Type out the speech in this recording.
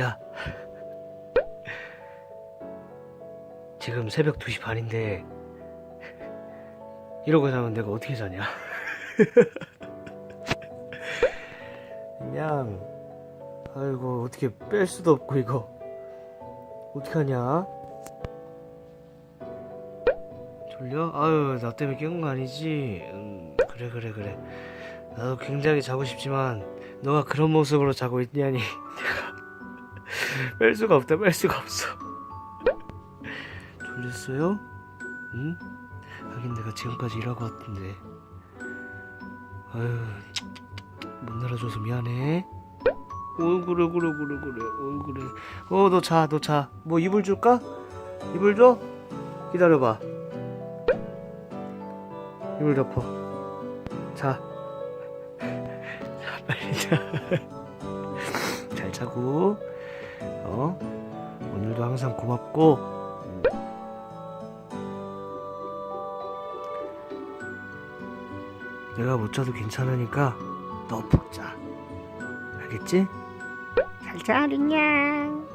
야. 지금 새벽 2시 반인데 이러고 자면 내가 어떻게 자냐? 그냥 아이고 어떻게 뺄 수도 없고 이거 어떡하냐? 졸려? 아유 나 때문에 깨운 거 아니지? 음, 그래 그래 그래 나도 굉장히 자고 싶지만 너가 그런 모습으로 자고 있냐니 내가 뺄 수가 없다 뺄 수가 없어. 졸렸어요? 응? 하긴 내가 지금까지 일하고 왔던데. 아유 못 날아줘서 미안해. 어 그래 그래 그래 그래. 어 그래. 어 너 자 너 자. 뭐 이불 줄까? 이불 줘? 기다려봐. 이불 덮어. 자. 자, 빨리 자 잘 자고 어 오늘도 항상 고맙고 내가 못 자도 괜찮으니까 너 푹 자. 알겠지? 잘 자, 링냥.